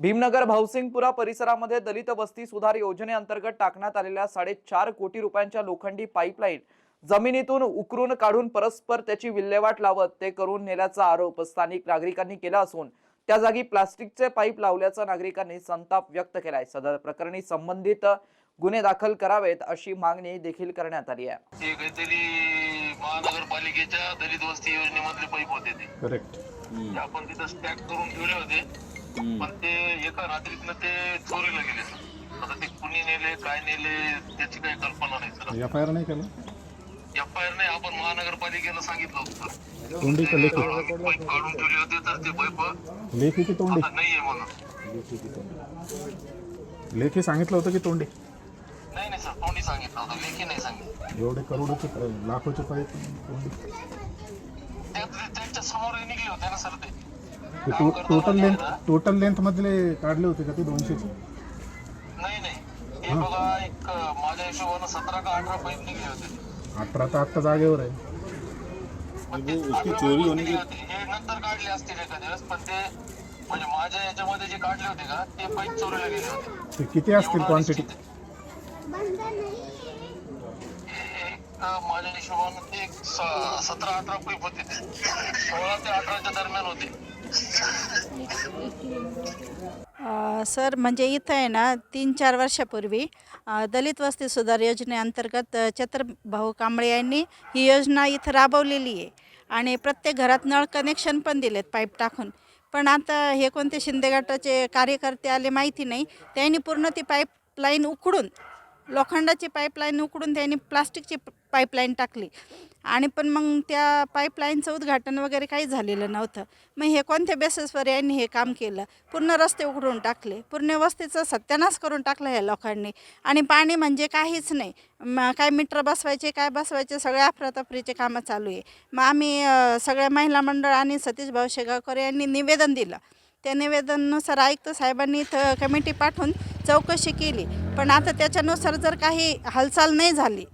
भीमनगर भाऊसिंगपुरा परिसरामध्ये दलित वस्ती सुधार योजनेअंतर्गत टाकण्यात आलेल्या साडेचार कोटी रुपयांच्या लोखंडी पाईपलाईन जमिनीतून उकरून काढून परस्पर त्याची विल्हेवाट लावत ते करून नेल्याचा आरोप स्थानिक नागरिकांनी केला असून त्या जागी प्लास्टिकचे पाईप लावल्याचा नागरिकांनी संताप व्यक्त केलाय. सदर प्रकरणी संबंधित गुन्हे दाखल करावेत अशी मागणी देखील करण्यात आली आहे. महानगरपालिकेच्या दलित वस्ती योजनेमधले पैप होते ते. करेक्ट ते आपण तिथं स्टॅक करून ठेवले होते. पण ते एका रात्रीतनं ते चोरीला गेले. सर आता ते कुणी नेले काय नेले त्याची काही कल्पना नाही सर. एफ आय आर नाही केलं? एफ आय आर नाही आपण महानगरपालिकेला सांगितलं होतं सर. तोंडी का लेखी पैप काढून ठेवले होते तर ते पैप लेखी की तोंडी. आता नाहीये म्हणून. लेखी सांगितलं होतं की तोंडी? नाही नाही सर कोणी सांगितलं होतं. लेखी नाही सांगितलं. एवढे करोडोचे लाखोचे पाईप तोंडी. त्यात त्यांच्यासमोर निघले होते ना सर ते. ते टो टोटल लेंथ टोटल लेंथ मधले काढले होते का ते दोनशेचे? नाही नाही. हे बघा एक अं, माझ्या हिशोबानं सतरा का अठरा पैप निघले होते. अठरा तर आत्ता जागेवर आहे. पण ते चोरी होणे हे नंतर काढले असतील एखाद्या वेळेस पण ते म्हणजे माझ्या याच्यामध्ये जे काढले होते का ते पैप चोरीला गेले होते. ते किती असतील क्वांटिटी एक अं, माझ्या हिशोबानं ते एक स- सतरा अठरा पैप होते. ते सोळा ते अठराच्या दरम्यान होते. सर म्हणजे इथं आहे ना तीन चार वर्षापूर्वी दलित वस्ती सुधार योजनेअंतर्गत छत्रभाऊ कांबळे यांनी ही योजना इथं राबवलेली आहे. आणि प्रत्येक घरात नळ कनेक्शन पण दिलेत पाईप टाकून. पण आता हे कोणते शिंदे गटाचे कार्यकर्ते आले माहिती नाही. त्यांनी पूर्ण ती पाईपलाईन उकडून लोखंडाची पाईपलाईन उकडून त्यांनी प्लास्टिकची पाईपलाईन टाकली. आणि पण मग त्या पाईपलाईनचं उद्घाटन वगैरे काही झालेलं नव्हतं. मग हे कोणत्या बेसिसवर यांनी हे काम केलं? पूर्ण रस्ते उघडून टाकले. पूर्ण वस्तीचा सत्यानाश करून टाकला हे लोकांनी आणि पाणी म्हणजे काहीच नाही. मग काय मीटर बसवायचे काय बसवायचे सगळ्या अफरातफरीचे कामं चालू आहे. मग आम्ही सगळ्या महिला मंडळ आणि सतीश भाऊ शेगावकर यांनी निवेदन दिलं. त्या निवेदनानुसार आयुक्त साहेबांनी इथं कमिटी पाठवून चौकशी केली. पण आता त्याच्यानुसार जर काही हालचाल नाही झाली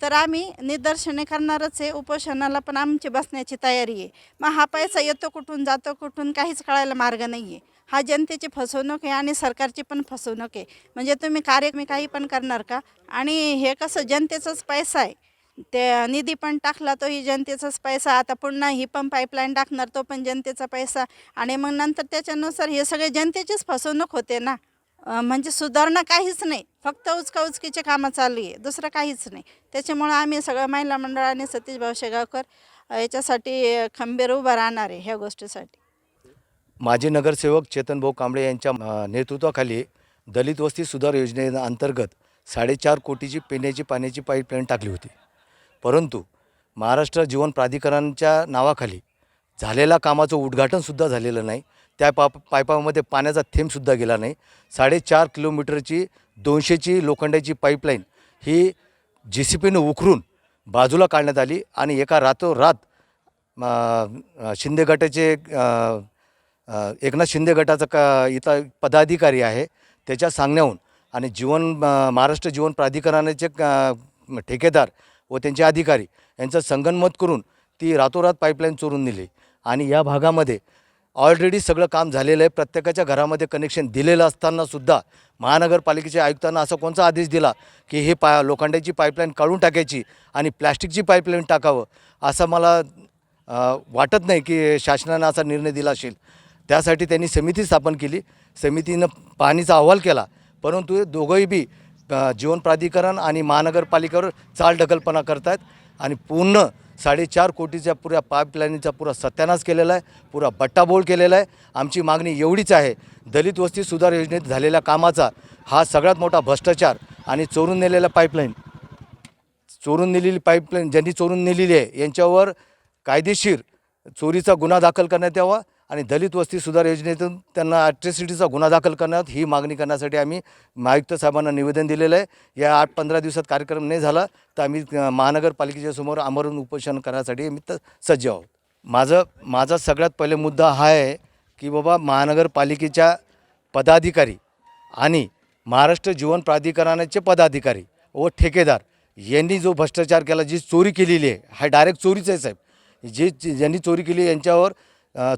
तर आम्ही निदर्शने करणारच आहे. उपोषणाला पण आमची बसण्याची तयारी आहे. मग हा पैसा येतो कुठून जातो कुठून काहीच कळायला मार्ग नाही आहे हा जनतेची फसवणूक आहे आणि सरकारची पण फसवणूक आहे. म्हणजे तुम्ही कार्यक्रम काही पण करणार का? आणि हे कसं जनतेचाच पैसा आहे. ते निधी पण टाकला तो ही जनतेचाच पैसा. आता पुन्हा ही पण पाईपलाईन टाकणार तो पण जनतेचा पैसा. आणि मग नंतर त्याच्यानुसार हे सगळे जनतेचीच फसवणूक होते ना. म्हणजे सुधारणा काहीच नाही. फक्त उचकाउचकीचे कामं चालू आहे. दुसरं काहीच नाही. त्याच्यामुळं आम्ही सगळं महिला मंडळाने सतीश भाऊ शेगावकर याच्यासाठी खंबीर उभं राहणार आहे ह्या गोष्टीसाठी. माजी नगरसेवक चेतनभाऊ कांबळे यांच्या नेतृत्वाखाली दलित वस्ती सुधार योजनेअंतर्गत साडेचार कोटीची पिण्याची पाण्याची पाईपलाईन टाकली होती. परंतु महाराष्ट्र जीवन प्राधिकरणच्या नावाखाली झालेल्या कामाचं उद्घाटनसुद्धा झालेलं नाही. त्या पा पायपामध्ये पाण्याचा थेंबसुद्धा गेला नाही. साडेचार किलोमीटरची दोनशेची लोखंडाची पाईपलाईन ही जी सी पीनं उखरून बाजूला काढण्यात आली आणि एका रातोरात शिंदे गटाचे एकनाथ शिंदे गटाचा का इथं पदाधिकारी आहे. त्याच्या सांगण्याहून आणि जीवन महाराष्ट्र जीवन प्राधिकरणाचे ठेकेदार व त्यांचे अधिकारी यांचं संगनमत करून ती रातोरात पाईपलाईन चोरून नेली. आणि या भागामध्ये ऑलरेडी सगळं काम झालेलं आहे. प्रत्येकाच्या घरामध्ये कनेक्शन दिलेलं असतानासुद्धा महानगरपालिकेच्या आयुक्तांना असा कोणता आदेश दिला की हे पा लोखंडाची पाईपलाईन काढून टाकायची आणि प्लॅस्टिकची पाईपलाईन टाकावं असं मला वाटत नाही की शासनानं असा निर्णय दिला असेल. त्यासाठी त्यांनी समिती स्थापन केली. समितीनं पाहणीचा अहवाल केला. परंतु हे दोघंही बी जीवन प्राधिकरण आणि महानगरपालिकेवर चालढकलपणा करत आहेत आणि पूर्ण साडेचार कोटीच्या पुऱ्या पाईपलाईनचा पुरा सत्यानाश केलेला आहे पुरा बट्टाबोळ केलेला आहे. आमची मागणी एवढीच आहे दलित वस्ती सुधार योजनेत झालेल्या कामाचा हा सगळ्यात मोठा भ्रष्टाचार आणि चोरून नेलेला पाईपलाईन. चोरून नेलेली पाईपलाईन ज्यांनी चोरून नेलेली आहे यांच्यावर कायदेशीर चोरीचा गुन्हा दाखल करण्यात यावा. आणि दलित वस्ती सुधार योजनेतून त्यांना ॲट्रॉसिटीचा गुन्हा दाखल करण्यात ही मागणी करण्यासाठी आम्ही आयुक्त साहेबांना निवेदन दिलेलं आहे. या आठ पंधरा दिवसात कार्यक्रम नाही झाला तर आम्ही महानगरपालिकेच्या समोर आमरण उपोषण करण्यासाठी आम्ही तर सज्ज आहोत. माझं माझा सगळ्यात पहिले मुद्दा हा आहे की बाबा महानगरपालिकेच्या पदाधिकारी आणि महाराष्ट्र जीवन प्राधिकरणाचे पदाधिकारी व ठेकेदार यांनी जो भ्रष्टाचार केला जी चोरी केलेली आहे हा डायरेक्ट चोरीच आहे साहेब. जे ज्यांनी चोरी केली यांच्यावर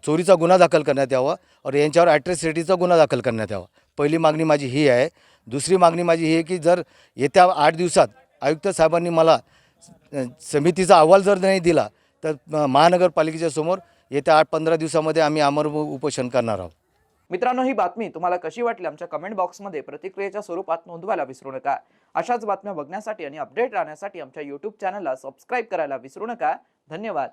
चोरीचा गुन्हा दाखल करण्यात यावा और यांच्यावर ॲट्रॅसिटीचा गुन्हा दाखल करण्यात यावा. पहिली मागणी माझी ही आहे. दुसरी मागणी माझी ही आहे की जर येत्या आठ दिवसात आयुक्त साहेबांनी मला समितीचा अहवाल जर नाही दिला तर महानगरपालिकेच्या समोर येत्या आठ पंधरा दिवसामध्ये आम्ही अमर उपोषण करणार आहोत. मित्रांनो ही बातमी तुम्हाला कशी वाटली आमच्या कमेंट बॉक्समध्ये प्रतिक्रियेच्या स्वरूपात नोंदवायला विसरू नका. अशाच बातम्या बघण्यासाठी आणि अपडेट राहण्यासाठी आमच्या यूट्यूब चॅनलला सबस्क्राईब करायला विसरू नका. धन्यवाद.